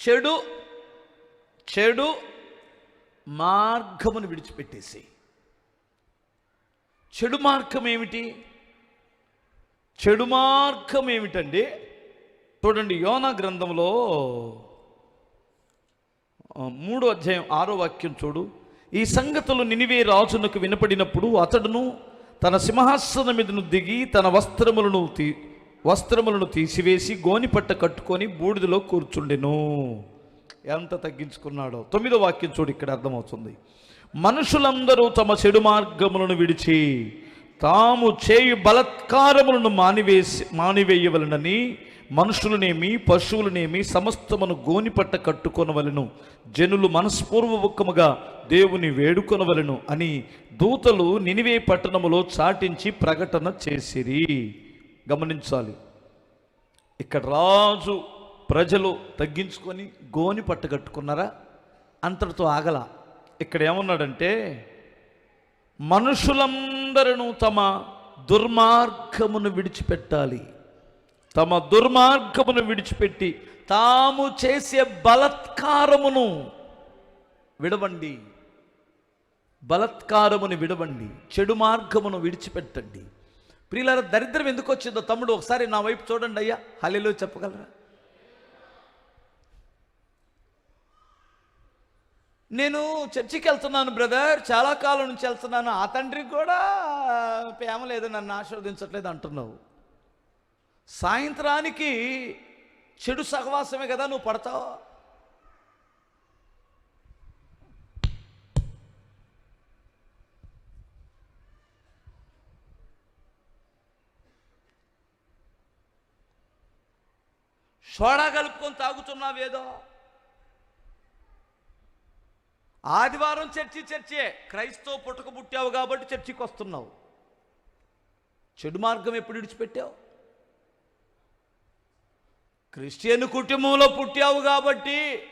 చెడు చెడు మార్గమును విడిచిపెట్టేసి చెడు మార్గం ఏమిటి? చెడు మార్గం ఏమిటండి? చూడండి యోనా గ్రంథంలో మూడో అధ్యాయం ఆరో వాక్యం చూడు. ఈ సంగతులు నినివే రాజునకు వినపడినప్పుడు అతడును తన సింహాసనం మీదను దిగి తన వస్త్రములను తీ వస్త్రములను తీసివేసి గోనిపట్ట కట్టుకొని బూడిదలో కూర్చుండెను. ఎంత తగ్గించుకున్నాడో. తొమ్మిదో వాక్యం చూడు ఇక్కడ అర్థమవుతుంది. మనుషులందరూ తమ చెడు మార్గములను విడిచి తాము చేయు బలత్కారములను మానివేసి మానివేయవలనని మనుషులనేమి పశువులనేమి సమస్తమును గోనిపట్ట కట్టుకొనవలను. జనులు మనస్పూర్వకముగా దేవుని వేడుకొనవలను అని దూతలు నినివే పట్టణములో చాటించి ప్రకటన చేసిరి. గమనించాలి. ఇక్కడ రాజు ప్రజలు తగ్గించుకొని గోని పట్ట కట్టుకున్నారా? అంతటితో ఆగల. ఇక్కడ ఏమన్నాడంటే మనుషులందరూ తమ దుర్మార్గమును విడిచిపెట్టాలి. తమ దుర్మార్గమును విడిచిపెట్టి తాము చేసే బలత్కారమును విడవండి. బలత్కారమును విడవండి. చెడు మార్గమును విడిచిపెట్టండి. ప్రియులార దరిద్రం ఎందుకు వచ్చిందో తమ్ముడు ఒకసారి నా వైపు చూడండి అయ్యా. హలిలో చెప్పగలరా? నేను చర్చికి వెళ్తున్నాను బ్రదర్. చాలా కాలం నుంచి వెళ్తున్నాను. ఆ తండ్రికి కూడా ప్రేమ లేదు నన్ను ఆశీర్వదించట్లేదు అంటున్నావు. సాయంత్రానికి చెడు సహవాసమే కదా నువ్వు పడతావు. సోడా కలుపుకొని తాగుతున్నావేదో ఆదివారం చర్చి చర్చే. క్రైస్తవ పుట్టక పుట్టావు కాబట్టి చర్చికి వస్తున్నావు. చెడు మార్గం ఎప్పుడు విడిచిపెట్టావు? క్రిస్టియన్ కుటుంబంలో పుట్టావు కాబట్టి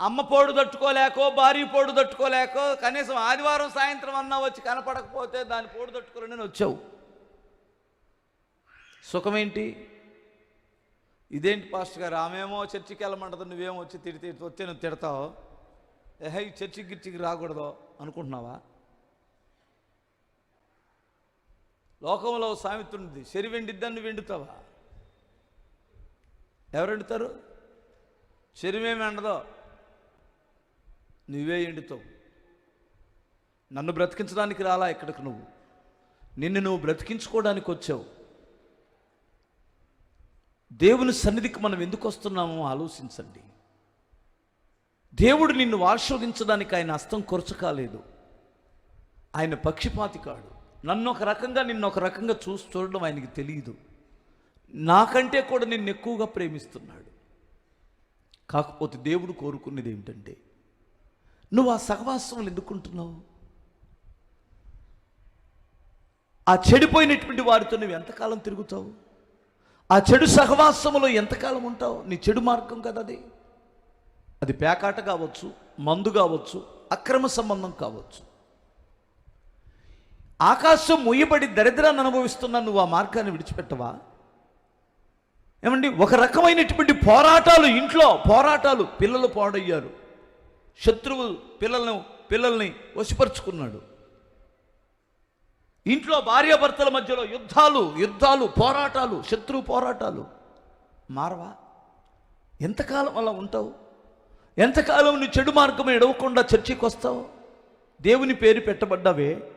అమ్మ పోడు తట్టుకోలేకో భార్య పోడు తట్టుకోలేకో కనీసం ఆదివారం సాయంత్రం అన్నా వచ్చి కనపడకపోతే దాని పోడు తట్టుకోలేని వచ్చావు. సుఖమేంటి? ఇదేంటి పాస్టర్ గారు? ఆమెమో చర్చికి వెళ్ళమంటది నువ్వేమో వచ్చి తిడితే వచ్చే నువ్వు తిడతావు. ఏహే ఈ గిర్చికి రాకూడదు అనుకుంటున్నావా? లోకంలో సామెతుంది సామెత ఉంది శరి వెండిద్దని నువ్వు వెండుతావా? ఎవరు ఎండుతారు శరీరమేమి ఎండదో నువ్వే ఎండుతావు. నన్ను బ్రతికించడానికి రాలా ఇక్కడికి నువ్వు. నిన్ను నువ్వు బ్రతికించుకోవడానికి వచ్చావు. దేవుని సన్నిధికి మనం ఎందుకు వస్తున్నామో ఆలోచించండి. దేవుడు నిన్ను ఆశీర్వదించడానికి ఆయన హస్తం కొరచకాలేదు ఆయన పక్షిపాతి కాడు. నన్ను ఒక రకంగా నిన్ను ఒక రకంగా చూసి చూడడం ఆయనకి తెలియదు నాకంటే కూడా నిన్ను ఎక్కువగా ప్రేమిస్తున్నాడు. కాకపోతే దేవుడు కోరుకునేది ఏమిటంటే నువ్వు ఆ సహవాసములు ఎందుకుంటున్నావు? ఆ చెడిపోయినటువంటి వారితో నువ్వు ఎంతకాలం తిరుగుతావు? ఆ చెడు సహవాసములో ఎంతకాలం ఉంటావు? నీ చెడు మార్గం కదా అది. అది పేకాట కావచ్చు మందు కావచ్చు అక్రమ సంబంధం కావచ్చు. ఆకాశం ముయ్యబడి దరిద్రాన్ని అనుభవిస్తున్న నువ్వు ఆ మార్గాన్ని విడిచిపెట్టవా? ఏమండి ఒక రకమైనటువంటి పోరాటాలు ఇంట్లో పోరాటాలు పిల్లలు పాడయ్యారు. శత్రువు పిల్లలను పిల్లల్ని వసిపరుచుకున్నాడు ఇంట్లో భార్యాభర్తల మధ్యలో యుద్ధాలు యుద్ధాలు పోరాటాలు శత్రు పోరాటాలు. మారవా? ఎంతకాలం అలా ఉంటావు? ఎంతకాలం నీ చెడు మార్గం ఎడవకుండా చర్చికి వస్తావు దేవుని పేరు పెట్టబడ్డావే.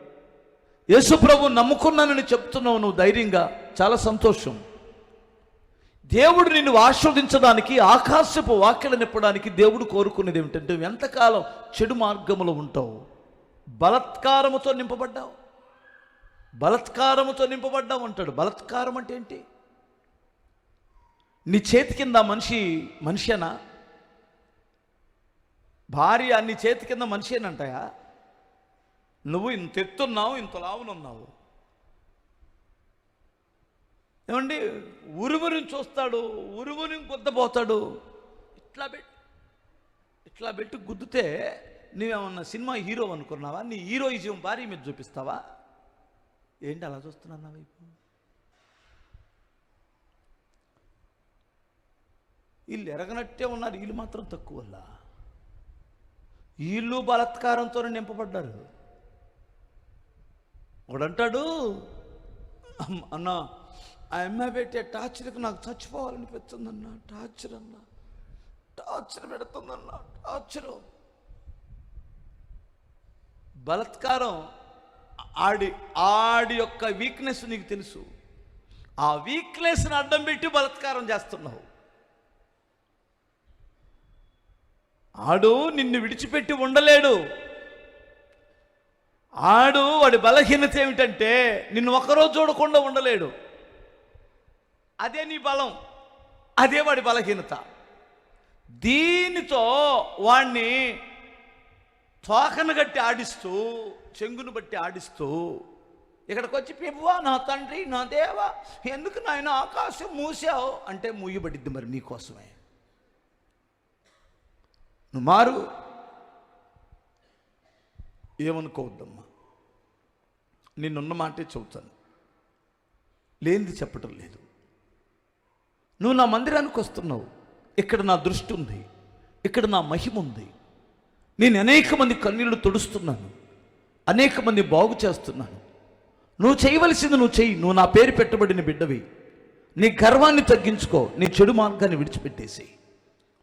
యేసుప్రభు నమ్ముకున్నానని చెప్తున్నావు నువ్వు ధైర్యంగా. చాలా సంతోషం. దేవుడు నిన్ను ఆస్వాదించడానికి ఆకాశపు వాక్యలు నిప్పడానికి దేవుడు కోరుకునేది ఏమిటంటే నువ్వు ఎంతకాలం చెడు మార్గములో ఉంటావు? బలత్కారముతో నింపబడ్డావు? బలత్కారముతో నింపబడ్డాం అంటాడు. బలత్కారం అంటే ఏంటి? నీ చేతి కింద మనిషి మనిషేనా? భార్య నీ చేతి కింద మనిషేనంటాయా? నువ్వు ఇంత ఎత్తున్నావు ఇంత లావునున్నావు. ఏమండి? ఉరుమురిని చూస్తాడు ఉరుమురిని గుద్దపోతాడు ఇట్లా పెట్టి ఇట్లా పెట్టి గుద్దితే నువ్వేమన్నా సినిమా హీరో అనుకున్నావా? నీ హీరోయిజం భార్య మీద చూపిస్తావా? ఏంటి అలా చూస్తున్నాను నా వైపు? వీళ్ళు ఎరగనట్టే ఉన్నారు వీళ్ళు మాత్రం తక్కువల్లా? వీళ్ళు బలత్కారంతో నింపబడ్డారు. ఒకడంటాడు అన్న ఆ అమ్మాయి పెట్టే టార్చర్కి నాకు చచ్చిపోవాలనిపిస్తుందన్న టార్చర్ అన్న టార్చర్ పెడుతుందన్న టార్చరు. బలత్కారం ఆడి ఆడి యొక్క వీక్నెస్ నీకు తెలుసు. ఆ వీక్నెస్ని అడ్డం పెట్టి బలత్కారం చేస్తున్నావు. ఆడు నిన్ను విడిచిపెట్టి ఉండలేడు. ఆడు వాడి బలహీనత ఏమిటంటే నిన్ను ఒక్కరోజు చూడకుండా ఉండలేడు. అదే నీ బలం అదే వాడి బలహీనత. దీనితో వాణ్ణి తోకను గట్టి ఆడిస్తూ చెంగును బట్టి ఆడిస్తూ ఇక్కడికి వచ్చి ప్రభువా నా తండ్రి నా దేవా ఎందుకు నాయన ఆకాశం మూసావు? అంటే మూయబడిద్ది మరి నీకోసమే. నువ్వు మారు. ఏమనుకోవద్దమ్మా. నిన్నున్న మాటే చెబుతాను. లేనిది చెప్పటం లేదు. నువ్వు నా మందిరానికి వస్తున్నావు. ఇక్కడ నా దృష్టి ఉంది. ఇక్కడ నా మహిమ ఉంది. నేను అనేక మంది కన్నీళ్ళు తుడుస్తున్నాను. అనేక మంది బాగు చేస్తున్నాను. నువ్వు చేయవలసింది నువ్వు చెయ్యి. నువ్వు నా పేరు పెట్టబడిన బిడ్డవి. నీ గర్వాన్ని తగ్గించుకో. నీ చెడు మార్గాన్ని విడిచిపెట్టేసి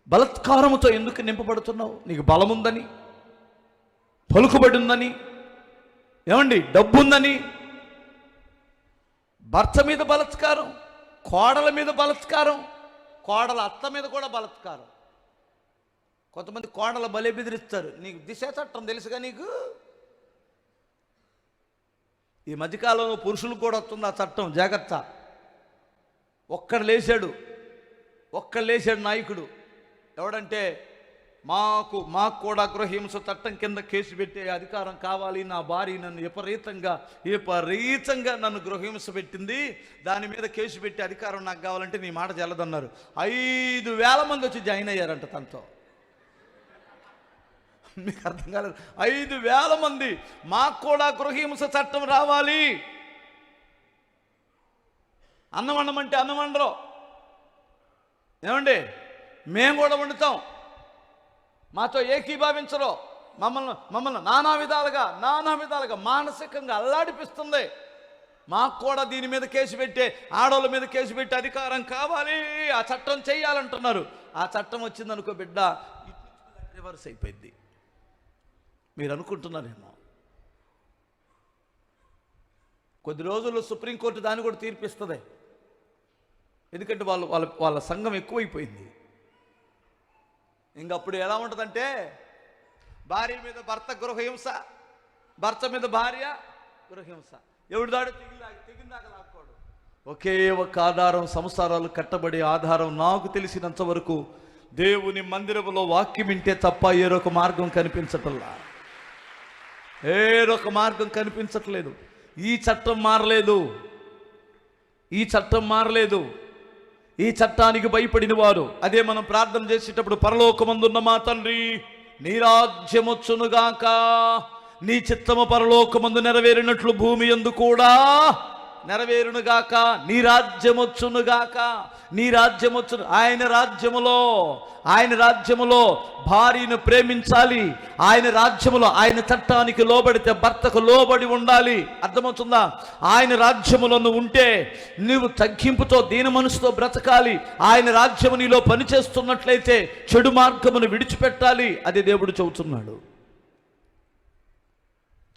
బలత్కారముతో ఎందుకు నింపబడుతున్నావు? నీకు బలముందని పలుకుబడి ఉందని ఏమండి డబ్బుందని భర్త మీద బలత్కారం కోడల మీద బలత్కారం కోడల అత్త మీద కూడా బలత్కారం. కొంతమంది కోడల బలే బెదిరిస్తారు. నీకు దిశ చట్టం తెలుసుగా నీకు? ఈ మధ్యకాలంలో పురుషులకు కూడా వస్తుంది ఆ చట్టం జాగ్రత్త. ఒక్కడు లేచాడు ఒక్కడు లేచాడు నాయకుడు. ఎవడంటే మాకు మాకు కూడా గృహహింస చట్టం కింద కేసు పెట్టే అధికారం కావాలి. నా భార్య నన్ను విపరీతంగా విపరీతంగా నన్ను గృహహింస పెట్టింది. దాని మీద కేసు పెట్టే అధికారం నాకు కావాలంటే నీ మాట చెల్లదన్నారు ఐదు వేల మంది వచ్చి జాయిన్ అయ్యారంట తనతో. మీకు అర్థం కాలేదు. ఐదు వేల మంది మాకు కూడా గృహహింస చట్టం రావాలి. అన్నం వండమంటే అన్నం వండరు. ఏమండి? మేము కూడా వండుతాం. మాతో ఏకీభావించరు. మమ్మల్ని మమ్మల్ని నానా విధాలుగా నానా విధాలుగా మానసికంగా అల్లాడిపిస్తుంది. మాకు కూడా దీని మీద కేసు పెట్టే ఆడవాళ్ళ మీద కేసు పెట్టే అధికారం కావాలి. ఆ చట్టం చేయాలంటున్నారు ఆ చట్టం వచ్చిందనుకో బిడ్డ రివర్స్ అయిపోయింది. మీరు అనుకుంటున్నారేమో కొద్ది రోజుల్లో సుప్రీంకోర్టు దాన్ని కూడా తీర్పిస్తుంది. ఎందుకంటే వాళ్ళు వాళ్ళ వాళ్ళ సంఘం ఎక్కువైపోయింది. ఇంక అప్పుడు ఎలా ఉంటుందంటే భార్య మీద భర్త గృహహింస భర్త మీద భార్య గృహహింస. ఎవడు దాడు తెగిలాగా తెగిందాక లాక్కోడు. ఒకే ఒక ఆధారం సంసారాలు కట్టబడే ఆధారం నాకు తెలిసినంత వరకు దేవుని మందిరములో వాక్యం వింటే తప్ప ఏరొక మార్గం కనిపించటల్లా. ఏరొక మార్గం కనిపించట్లేదు. ఈ చట్టం మారలేదు. ఈ చట్టం మారలేదు. ఈ చట్టానికి భయపడిన వారు. అదే మనం ప్రార్థన చేసేటప్పుడు పరలోకమందున్న మా తండ్రి నీ రాజ్యమొచ్చునుగాక. నీ చిత్తము పరలోకమందు నెరవేరినట్లు భూమి ఎందు కూడా నెరవేరునుగాక నీ రాజ్యమొచ్చునుగాక నీ రాజ్యమొచ్చును ఆయన రాజ్యములో ఆయన రాజ్యములో భార్యను ప్రేమించాలి ఆయన రాజ్యములో ఆయన చట్టానికి లోబడితే భర్తకు లోబడి ఉండాలి. అర్థమవుతుందా? ఆయన రాజ్యములో నువ్వు ఉంటే నువ్వు తగ్గింపుతో దీన మనసుతో బ్రతకాలి. ఆయన రాజ్యము నీలో పనిచేస్తున్నట్లయితే చెడు మార్గమును విడిచిపెట్టాలి. అది దేవుడు చెబుతున్నాడు.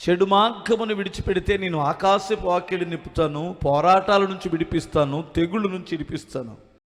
చెడు మార్గమును విడిచిపెడితే నేను ఆకాశపు వాక్యలు నిప్పుతాను పోరాటాల నుంచి విడిపిస్తాను తెగుళ్ళ నుంచి విడిపిస్తాను.